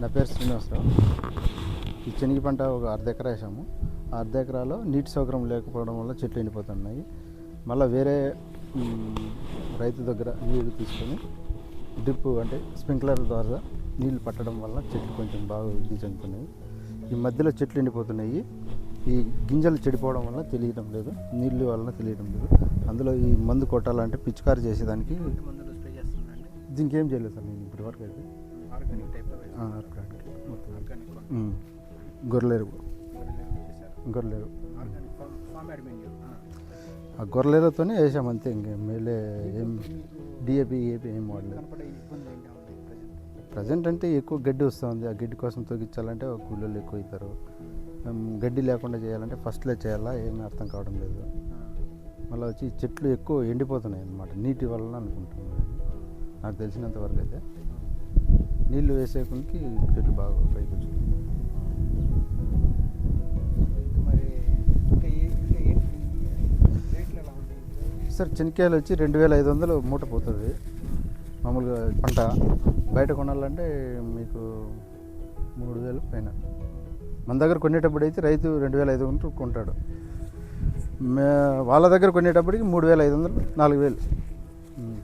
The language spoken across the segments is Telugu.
నా పేరు శ్రీనివాసరావు ఈ శనగ పంట ఒక అర్ధ ఎకరా వేసాము. ఆ అర్ధ ఎకరాలో నీటి సౌకర్యం లేకపోవడం వల్ల చెట్లు ఎండిపోతున్నాయి. మళ్ళీ వేరే రైతు దగ్గర నీళ్ళు తీసుకొని డ్రిప్ అంటే స్ప్రింక్లర్ ద్వారా నీళ్ళు పట్టడం వల్ల చెట్లు కొంచెం బాగా వృద్ధి చెందుతున్నాయి. ఈ మధ్యలో చెట్లు ఎండిపోతున్నాయి. ఈ గింజలు చెడిపోవడం వల్ల తెలియడం లేదు. నీళ్ళు వలన తెలియడం లేదు. అందులో ఈ మందు కొట్టాలంటే పిచికారి చేసేదానికి దీనికి ఏం చేయలేదు సార్ నేను ఇప్పటి వరకు అయితే. ఆర్గానిక్ టైప్ ఆ, గొర్రెలతోనే వేసాం అంతే ఇంక. మేలే ఏం డిఏపి ఏపీ ఏం వాడలేదు. ప్రజెంట్? అంటే ఎక్కువ గడ్డి వస్తుంది. ఆ గడ్డి కోసం తొగిచ్చాలంటే ఒక కూలీలు ఎక్కువ అవుతారు. గడ్డి లేకుండా చేయాలంటే ఫస్ట్లో చేయాలా? ఏమీ అర్థం కావడం లేదు. మళ్ళీ వచ్చి చెట్లు ఎక్కువ ఎండిపోతున్నాయి అన్నమాట నీటి వలన అనుకుంటున్నాను నాకు తెలిసినంత వరకు అయితే. నీళ్ళు వేసేకొనికి చెట్లు బాగా పైకి ఉంది సార్ చెనిక్కాయలు వచ్చి రెండు వేల ఐదు వందలు మూట పోతుంది. మామూలుగా పంట. బయట కొనాలంటే మీకు మూడు వేలు పైన. మన దగ్గర కొనేటప్పుడు అయితే రైతు రెండు వేల ఐదు వందలు కొంటాడు. వాళ్ళ దగ్గర కొనేటప్పటికి మూడు వేల ఐదు వందలు నాలుగు వేలు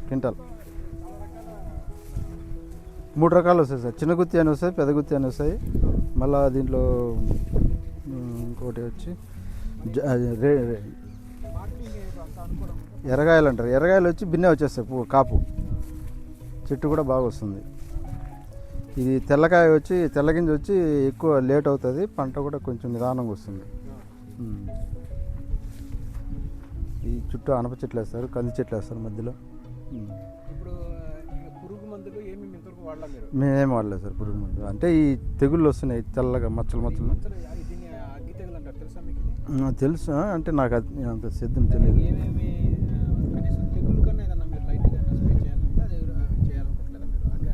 క్వింటాల్. మూడు రకాలు వస్తాయి సార్. చిన్న గుత్తి అని వస్తాయి పెద్ద గుత్తి అని వస్తాయి. మళ్ళీ దీంట్లో ఇంకోటి వచ్చి ఎర్రగాయలు అంటారు. ఎర్రగాయలు వచ్చి బిన్నే వచ్చేస్తాయి పువ్వు కాపు. చెట్టు కూడా బాగా వస్తుంది. ఇది తెల్లకాయ వచ్చి తెల్లగింజ వచ్చి ఎక్కువ లేట్ అవుతుంది పంట కూడా కొంచెం నిదానంగా వస్తుంది. ఈ చుట్టూ అనప చెట్లు వేస్తారు కంది చెట్లు వేస్తారు మధ్యలో. మేమేం వాడలేదు సార్ పురుగు మందు. అంటే ఈ తెగుళ్ళు వస్తున్నాయి తెల్లగా మచ్చలు మచ్చలు. తెలుసా అంటే నాకు అది అంత సిద్ధం తెలియదు.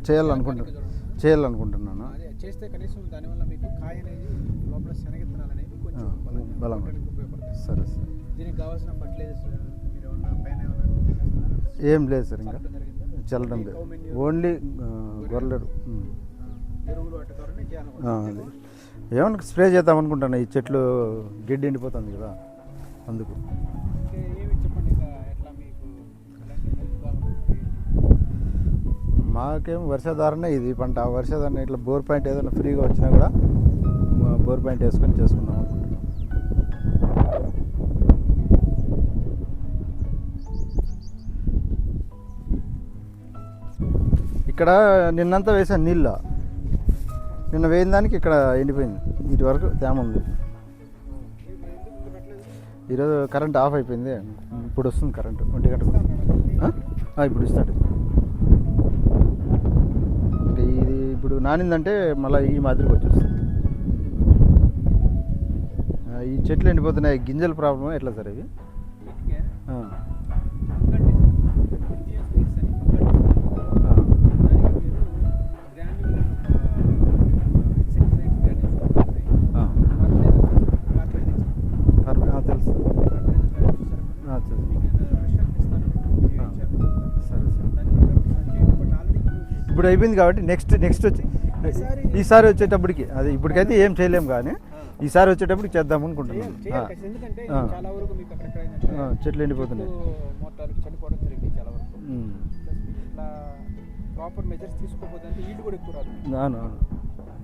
చేయాలనుకుంటున్నాను. చేయాలనుకుంటున్నాను చేస్తే కనీసం దానివల్ల మీకు కాయ అనేది లోపల శనగిత్తనాలు అనేవి కొంచెం ఆ, బలంగా బలంగా. ఉండడానికి ఉపయోగపడతాయి. సరే సార్. దీనికి కావాల్సిన ఫర్టిలైజర్స్ మీరు ఏమన్నా పైన ఏమన్నా చేస్తున్నారా? ఏం లేదు సార్ ఇంకా. చల్లడం లేదు. ఓన్లీ గొర్రెలు. అది. ఏమన్నా స్ప్రే చేద్దాం అనుకుంటాను ఈ చెట్లు గడ్డి ఎండిపోతుంది కదా అందుకు. మాకేం వర్షాధారణ ఇది పంట. ఆ వర్షాధారణ ఇట్లా బోర్ పాయింట్ ఏదైనా ఫ్రీగా వచ్చినా కూడా బోర్ పాయింట్ వేసుకొని చేసుకుందాం. ఇక్కడ నిన్నంతా వేసాను నీళ్ళ. నిన్న వేయిన దానికి ఇక్కడ ఎండిపోయింది. ఇటు వరకు తేమ ఉంది. ఈరోజు కరెంట్ ఆఫ్ అయిపోయింది. ఇప్పుడు వస్తుంది కరెంటు. ఒంటి గంట ఇప్పుడు ఇస్తాడు ఇది ఇప్పుడు నానిందంటే మళ్ళీ ఈ మాదిరికి వచ్చేస్తుంది. ఈ చెట్లు ఎండిపోతున్నాయి. గింజల ప్రాబ్లమా? ఎట్లా సార్ ఇవి? సరే ఇప్పుడు అయిపోయింది కాబట్టి నెక్స్ట్ నెక్స్ట్ వచ్చి ఈసారి- వచ్చేటప్పటికి అది ఇప్పటికైతే ఏం చేయలేం కానీ ఈసారి వచ్చేటప్పటికి చేద్దాం ఆ, చెట్లు ఎండిపోతున్నాయి. ప్రాపర్ మెజర్స్ తీసుకోకపోతే అంటే ఈల్డ్ కూడా ఎక్కువ రాదు. అవును అవును.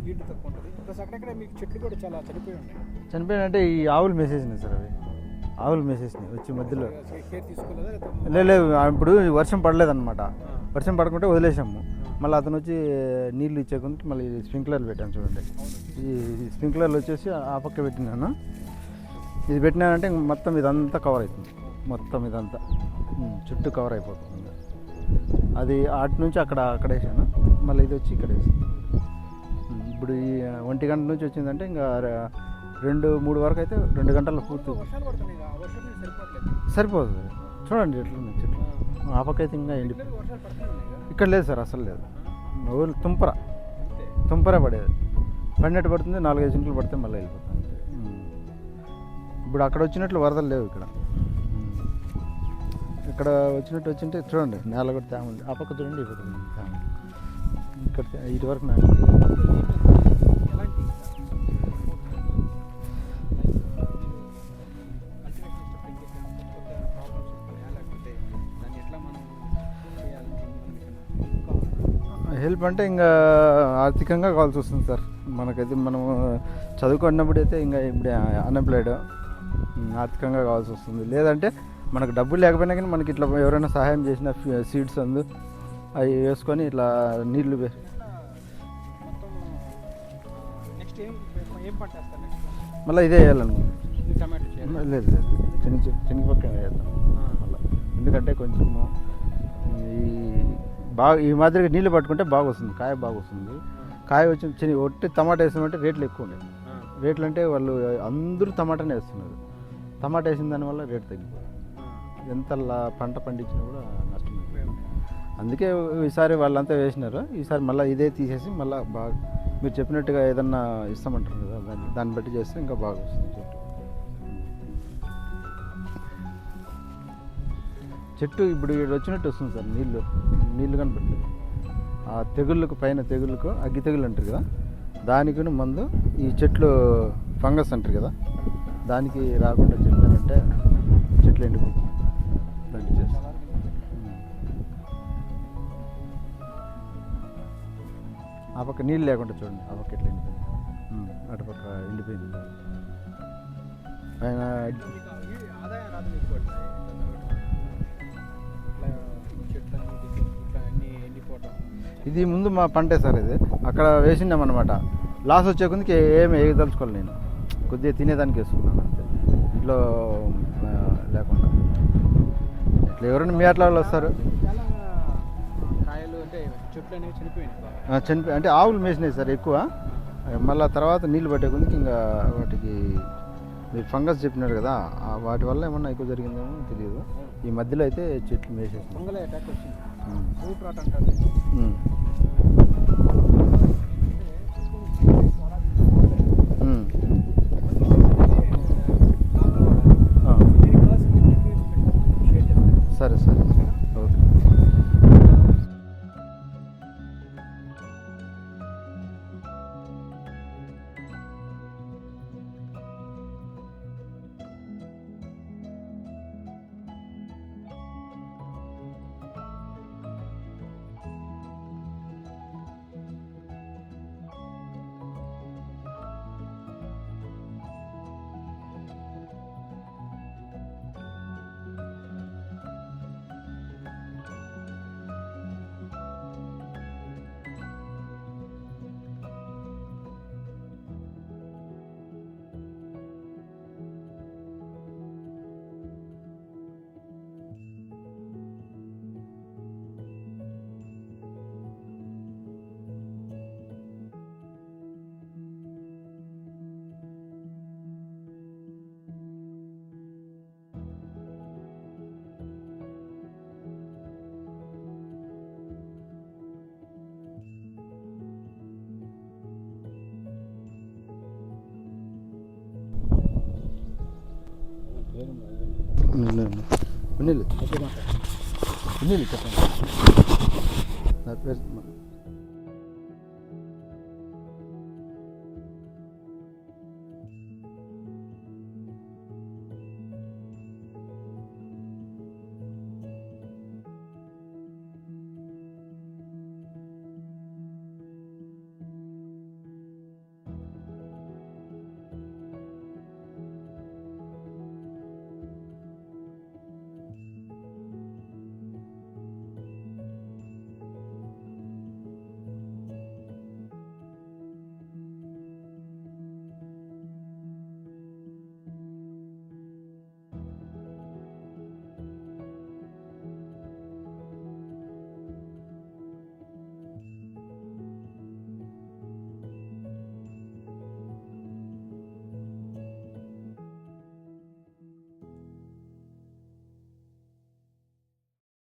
ఈల్డ్ తక్కువ ఉంటుంది. ప్లస్ అక్కడక్కడ మీకు చెట్లు కూడా చాలా చనిపోయి ఉన్నాయి. చనిపోయినంటే ఈ ఆవులు మెసేజ్ని సార్ అవి. ఆవులు మేసేసినాయి వచ్చి మధ్యలో. లేదు ఇప్పుడు వర్షం పడలేదన్నమాట. వర్షం పడకుంటే వదిలేసాము. మళ్ళీ అతను వచ్చి నీళ్ళు ఇచ్చే మళ్ళీ స్ప్రింక్లర్లు పెట్టాను చూడండి. ఈ స్ప్రింక్లర్లు వచ్చేసి ఆ పక్క పెట్టినాను. ఇది పెట్టినానంటే మొత్తం ఇదంతా కవర్ అవుతుంది మొత్తం ఇదంతా. చుట్టూ కవర్ అయిపోతుంది. అది అటు నుంచి అక్కడ అక్కడ వేసాను. మళ్ళీ ఇది వచ్చి ఇక్కడ వేసాను. ఇప్పుడు ఈ ఒంటి గంట నుంచి వచ్చిందంటే ఇంకా రెండు మూడు వరకు అయితే రెండు గంటల పూర్తి సరిపోతుంది చూడండి ఎట్లున్నాయి చెట్లు. ఆ. పక్క అయితే ఇంకా ఎండి ఇక్కడ లేదు సార్ అసలు లేదు. ఓన్లీ తుంపర. తుంపరే పడేది. పడినట్టు పడుతుంది నాలుగైదు చింకులు పడితే మళ్ళీ. ఉమ్. ఇప్పుడు అక్కడ వచ్చినట్లు వరదలు లేవు ఇక్కడ. ఇక్కడ వచ్చినట్టు వచ్చింటే చూడండి నేల కూడా తేమ ఉంది. ఆ పక్క చూడండి ఇక్కడ ఇటు వరకు నాకు హెల్ప్ అంటే ఇంకా ఆర్థికంగా కావాల్సి వస్తుంది సార్. మనకైతే మనం చదువుకున్నప్పుడు అయితే ఇంకా ఇప్పుడు అన్ఎంప్లాయిడ్ ఆర్థికంగా కావాల్సి వస్తుంది. లేదంటే మనకు డబ్బులు లేకపోయినా కానీ మనకి ఇట్లా ఎవరైనా సహాయం చేసిన సీడ్స్ అందు అవి వేసుకొని ఇట్లా నీళ్ళు మళ్ళీ ఇదే వేయాలనుకుంటున్నాను లేదు లేదు. చిన్న చిన్న పక్కన వేద్దాం. మళ్ళీ. ఎందుకంటే కొంచెము ఈ బాగా ఈ మాదిరిగా నీళ్ళు పట్టుకుంటే బాగా వస్తుంది కాయ బాగా వస్తుంది కాయ వచ్చిన చిన్న ఒట్టి టమాటా వేసామంటే రేట్లు ఎక్కువ ఉండేది రేట్లు అంటే వాళ్ళు అందరూ టమాటానే వేస్తున్నారు. టమాటా వేసిన దానివల్ల రేటు తగ్గిపోయింది. ఎంత పంట పండించినా కూడా నష్టం అందుకే ఈసారి వాళ్ళంతా వేసినారు. ఈసారి మళ్ళీ ఇదే తీసేసి మళ్ళీ బాగా మీరు చెప్పినట్టుగా ఏదన్నా ఇస్తామంటారు కదా దాన్ని దాన్ని బట్టి చేస్తే ఇంకా బాగా వస్తుంది చెట్టు చెట్టు ఇప్పుడు ఇక్కడ వచ్చినట్టు వస్తుంది సార్ నీళ్ళు నీళ్ళు కనపడుతుంది ఆ తెగుళ్ళకు పైన తెగుళ్ళకు అగ్గి తెగులు అంటారు కదా దానికి మందు ఈ చెట్లు ఫంగస్ అంటారు కదా దానికి రాకుండా చెట్లు అంటే చెట్లు ఎండిపోతుంది దాన్ని చేస్తాం. ఆ పక్క నీళ్ళు లేకుండా చూడండి ఆ పక్క ఎట్లా ఎండిపోయింది. అటుపక్క అటు పక్క ఎండిపోయింది. ఆయన ఇది ముందు మా పంటే సార్ ఇది. అక్కడ వేసినాం అనమాట లాస్ వచ్చే కొందికి ఏమి వేయదలుచుకోవాలి నేను. కొద్దిగా తినేదానికి వేసుకున్నాను అంతే. ఇంట్లో లేకుండా. ఇట్లా ఎవరైనా మీ అట్లా వస్తారు? చనిపోయి అంటే ఆవులు మేసినాయి సార్ ఎక్కువ. మళ్ళీ తర్వాత నీళ్ళు పట్టే కొందికి ఇంకా వాటికి మీరు ఫంగస్ చెప్పినారు కదా వాటి వల్ల ఏమన్నా ఎక్కువ జరిగిందేమో తెలియదు. ఈ మధ్యలో అయితే చెట్లు మేసేసినాం. రూట్ రాట్ అంటారు ఉన్నీళ్ళు ఉన్నీళ్ళు చెప్పండి